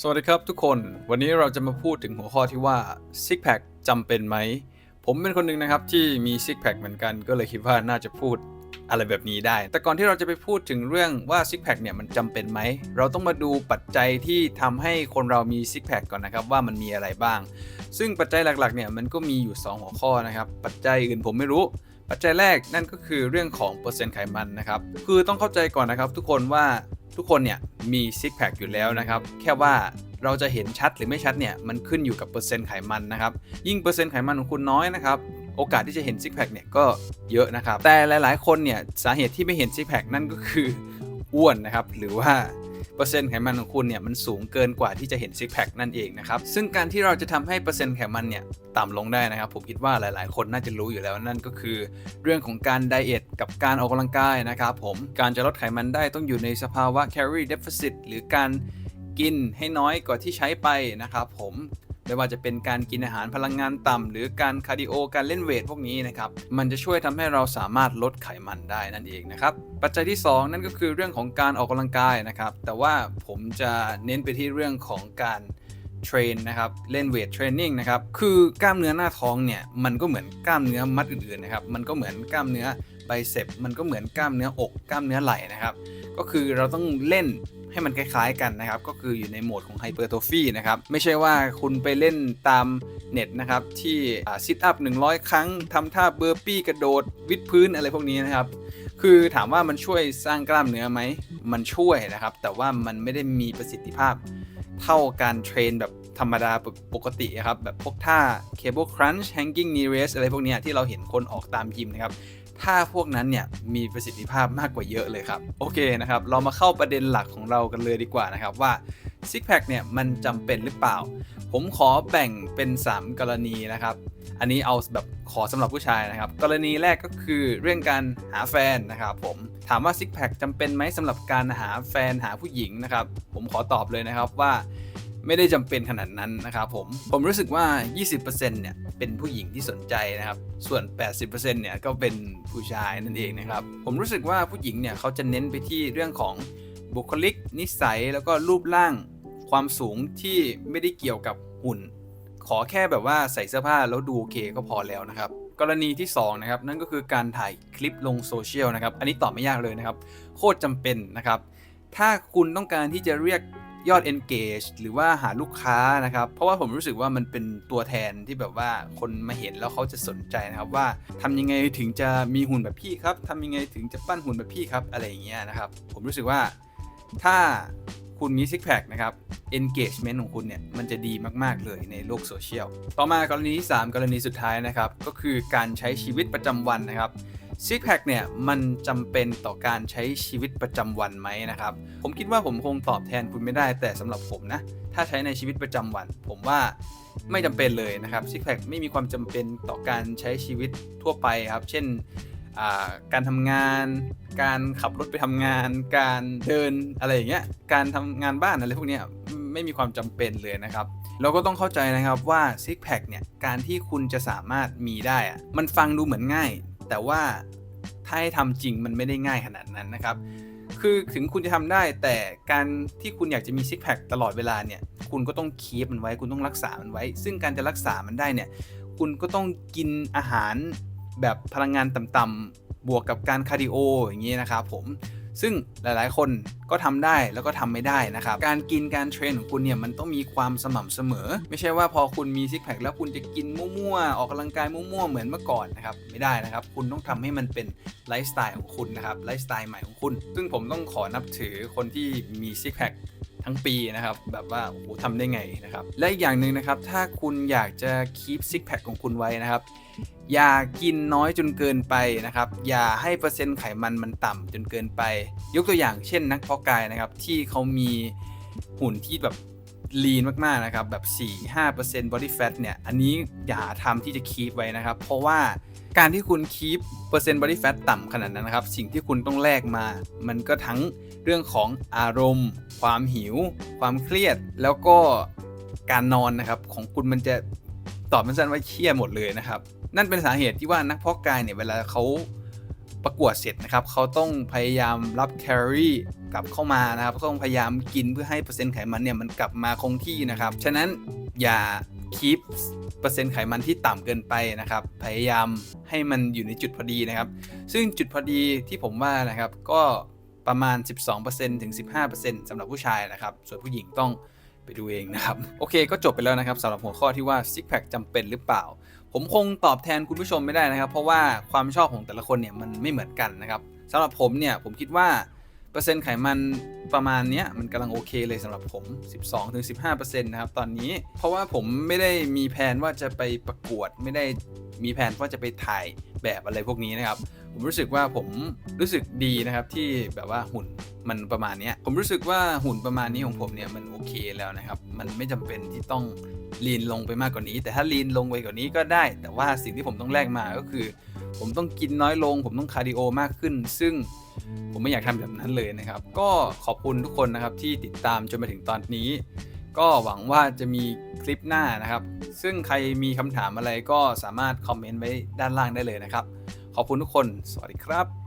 สวัสดีครับทุกคนวันนี้เราจะมาพูดถึงหัวข้อที่ว่า Six Pack จำเป็นไหม ผมเป็นคนหนึ่งนะครับที่มี Six Pack เหมือนกันก็เลยคิดว่าน่าจะพูดอะไรแบบนี้ได้ แต่ก่อนที่เราจะไปพูดถึงเรื่องว่า Six Pack เนี่ยมันจำเป็นไหม เราต้องมาดูปัจจัยที่ทำให้คนเรามี Six Pack ก่อนนะครับว่ามันมีอะไรบ้าง ซึ่งปัจจัยหลักๆเนี่ยมันก็มีอยู่ 2 หัวข้อนะครับปัจจัยอื่นผมไม่รู้ ปัจจัยแรกนั่นก็คือเรื่องของเปอร์เซ็นต์ไขมันนะครับคือต้องเข้าใจก่อนนะครับทุกคนว่า ทุกคนเนี่ยมีซิกแพคอยู่แล้วนะครับ แค่ว่าเราจะเห็นชัดหรือไม่ชัดเนี่ยมันขึ้นอยู่กับเปอร์เซ็นต์ไขมันนะครับ ยิ่งเปอร์เซ็นต์ไขมันของคุณน้อยนะครับโอกาสที่จะเห็นซิกแพคเนี่ยก็เยอะนะครับ แต่หลาย ๆ คนเนี่ยสาเหตุที่ไม่เห็นซิกแพคนั่นก็คืออ้วนนะครับ หรือว่า เปอร์เซ็นต์ไขมันของคุณเนี่ยมันสูงเกินกว่าที่จะเห็นซิกแพคนั่นเองนะครับ ซึ่งการที่เราจะทำให้เปอร์เซ็นต์ไขมันเนี่ยต่ำลงได้นะครับ ผมคิดว่าหลาย ๆ คนน่าจะรู้อยู่แล้วนั่นก็คือ เรื่องของการไดเอทกับการออกกำลังกายนะครับผมการจะลดไขมันได้ต้องอยู่ในสภาวะ calorie deficit หรือการกินให้น้อยกว่าที่ใช้ไปนะครับผม ไม่ว่าจะเป็นการกินอาหารพลังงานต่ำหรือการคาร์ดิโอการเล่นเวทพวกนี้นะครับมันจะช่วยทำให้เราสามารถลดไขมันได้นั่นเองนะครับปัจจัยที่ 2 นั่นก็คือเรื่องของการออกกำลังกายนะครับแต่ว่าผมจะเน้นไปที่เรื่องของการเทรนนะครับเล่นเวทเทรนนิ่งนะครับคือกล้ามเนื้อหน้าท้องเนี่ยมันก็เหมือนกล้ามเนื้อมัดอื่นๆนะครับมันก็เหมือนกล้ามเนื้อไบเซปมันก็เหมือนกล้ามเนื้ออกกล้ามเนื้อไหล่นะครับก็คือเราต้องเล่น ให้มันคล้ายๆกันนะครับ ก็คืออยู่ในโหมดของไฮเปอร์โทฟีนะครับ ไม่ใช่ว่าคุณไปเล่นตามเน็ตนะครับ ที่ซิทอัพ100 ครั้งทำท่าเบอร์ปี้กระโดดวิดพื้นอะไรพวกนี้นะครับคือถามว่ามันช่วยสร้างกล้ามเนื้อไหม มันช่วยนะครับ แต่ว่ามันไม่ได้มีประสิทธิภาพ เท่าการเทรนแบบธรรมดาปกติครับ แบบพวกท่า cable crunch hanging knee raise อะไรพวกนี้ที่เราเห็นคนออกตามยิมนะครับ ถ้าพวกนั้นเนี่ยมีประสิทธิภาพมากกว่าเยอะเลยครับ โอเคนะครับ เรามาเข้าประเด็นหลักของเรากันเลยดีกว่านะครับว่า Six Pack เนี่ยมันจำเป็นหรือเปล่า ผมขอแบ่งเป็น 3 กรณีนะครับ อันนี้เอาแบบขอสำหรับผู้ชายนะครับ กรณีแรกก็คือเรื่องการหาแฟนนะครับผมถามว่า Six Pack จำเป็นไหมสำหรับการหาแฟนหาผู้หญิงนะครับ ผมขอตอบเลยนะครับว่า ไม่ได้จำเป็นขนาดนั้นนะครับผม ผมรู้สึกว่า 20%เนี่ยเป็นผู้หญิงที่สนใจนะครับ ส่วน 80%เนี่ยก็เป็นผู้ชายนั่นเองนะครับ ผมรู้สึกว่าผู้หญิงเนี่ยเขาจะเน้นไปที่เรื่องของบุคลิก นิสัยแล้วก็รูปร่างความสูงที่ไม่ได้เกี่ยวกับหุ่น ขอแค่แบบว่าใส่เสื้อผ้าแล้วดูโอเคก็พอแล้วนะครับกรณีที่2นะครับนั่นก็คือการถ่ายคลิปลงโซเชียลนะครับอันนี้ตอบไม่ยากเลยนะครับ โคตรจำเป็นนะครับ ถ้าคุณต้องการที่จะเรียก ยอด engage หรือว่าหาลูกค้านะครับ เพราะว่าผมรู้สึกว่ามันเป็นตัวแทนที่แบบว่าคนมาเห็นแล้วเขาจะสนใจนะครับว่าทำยังไงถึงจะมีหุ่นแบบพี่ครับทำยังไงถึงจะปั้นหุ่นแบบพี่ครับอะไรอย่างเงี้ยนะครับ ผมรู้สึกว่าถ้า คุณมีซิกแพคนะครับ engagement ของคุณเนี่ย มันจะดีมาก ๆ เลยในโลกโซเชียล ต่อมากรณีที่ 3 กรณีสุดท้ายนะครับ ก็คือการใช้ชีวิตประจำวันนะครับซิกแพคเนี่ย มันจำเป็นต่อการใช้ชีวิตประจำวันไหมนะครับ ผมคิดว่าผมคงตอบแทนคุณไม่ได้ แต่สำหรับผมนะ ถ้าใช้ในชีวิตประจำวัน ผมว่าไม่จำเป็นเลยนะครับซิกแพคไม่มีความจำเป็นต่อการใช้ชีวิตทั่วไปครับ เช่น การทำงาน การขับรถไปทำงาน การเดินอะไรอย่างเงี้ย การทำงานบ้านอะไรพวกนี้ไม่มีความจำเป็นเลยนะครับเราก็ต้องเข้าใจนะครับว่าซิกแพคเนี่ยการที่คุณจะสามารถมีได้อะมันฟังดูเหมือนง่าย แต่ว่าถ้าให้ทำจริงมันไม่ได้ง่ายขนาดนั้นนะครับ คือถึงคุณจะทำได้แต่การที่คุณอยากจะมีซิกแพคตลอดเวลาเนี่ยคุณก็ต้องคีปมันไว้ คุณต้องรักษามันไว้ ซึ่งการจะรักษามันได้เนี่ยคุณก็ต้องกินอาหาร แบบพลังงานต่ำๆบวกกับการคาร์ดิโออย่างนี้นะครับผมซึ่งหลายๆ คนก็ทำได้แล้วก็ทำไม่ได้นะครับ การกินการเทรนของคุณเนี่ยมันต้องมีความสม่ำเสมอ ไม่ใช่ว่าพอคุณมีซิกแพคแล้วคุณจะกินมั่วๆ ออกกำลังกายมั่วๆ เหมือนเมื่อก่อนนะครับ ไม่ได้นะครับ คุณต้องทำให้มันเป็นไลฟ์สไตล์ของคุณนะครับ ไลฟ์สไตล์ใหม่ของคุณ ซึ่งผมต้องขอนับถือคนที่มีซิกแพค ทั้งปีนะครับแบบว่าโอ้โหทำได้ไงนะครับและอีกอย่างหนึ่งนะครับถ้าคุณอยากจะคีปซิกแพคของคุณไว้นะครับอย่ากินน้อยจนเกินไปนะครับ อย่าให้เปอร์เซ็นต์ไขมันมันต่ำจนเกินไป ยกตัวอย่างเช่นนักเพาะกายนะครับที่เขามีหุ่นที่แบบ ลีนมากๆนะครับแบบ 4-5% body fat เนี่ยอันนี้อย่าทำที่จะคีปไว้นะครับ เพราะว่าการที่คุณคีปเปอร์เซ็นต์ body fat ต่ำขนาดนั้นนะครับ สิ่งที่คุณต้องแลกมา มันก็ทั้งเรื่องของอารมณ์ ความหิว ความเครียด แล้วก็การนอนนะครับ ของคุณมันจะตอบสั้นว่าเครียดหมดเลยนะครับ นั่นเป็นสาเหตุที่ว่านักเพาะกายเนี่ยเวลาเขา ประกวดเสร็จนะครับเขาต้องพยายามรับแคลอรี่กลับเข้ามานะครับต้องพยายามกินเพื่อให้เปอร์เซ็นต์ไขมันเนี่ยมันกลับมาคงที่นะครับ ฉะนั้นอย่าคีปเปอร์เซ็นต์ไขมันที่ต่ำเกินไปนะครับ พยายามให้มันอยู่ในจุดพอดีนะครับ ซึ่งจุดพอดีที่ผมว่านะครับก็ประมาณ 12%ถึง 15%สำหรับผู้ชายนะครับ ส่วนผู้หญิงต้องไปดูเองนะครับ โอเคก็จบไปแล้วนะครับสำหรับหัวข้อที่ว่า Six Pack จำเป็นหรือเปล่า ผมคงตอบแทนคุณผู้ชมไม่ได้นะครับ เพราะว่าความชอบของแต่ละคนเนี่ยมันไม่เหมือนกันนะครับสำหรับผมเนี่ยผมคิดว่าเปอร์เซ็นต์ไขมันประมาณนี้มันกำลังโอเคเลยสำหรับผม 12-15%นะครับตอนนี้ เพราะว่าผมไม่ได้มีแผนว่าจะไปประกวด ไม่ได้มีแผนว่าจะไปถ่ายแบบอะไรพวกนี้นะครับ ผมรู้สึกว่าผมรู้สึกดีนะครับที่แบบว่าหุ่น มันประมาณนี้ผมรู้สึกว่าหุ่นประมาณนี้ของผมเนี่ยมันโอเคแล้วนะครับ มันไม่จำเป็นที่ต้องลีนลงไปมากกว่านี้ แต่ถ้าลีนลงไปกว่านี้ก็ได้ แต่ว่าสิ่งที่ผมต้องแลกมาก็คือ ผมต้องกินน้อยลง ผมต้องคาร์ดิโอมากขึ้น ซึ่งผมไม่อยากทำแบบนั้นเลยนะครับ ก็ขอบคุณทุกคนนะครับที่ติดตามจนมาถึงตอนนี้ ก็หวังว่าจะมีคลิปหน้านะครับ ซึ่งใครมีคำถามอะไรก็สามารถคอมเมนต์ไว้ด้านล่างได้เลยนะครับ ขอบคุณทุกคน สวัสดีครับ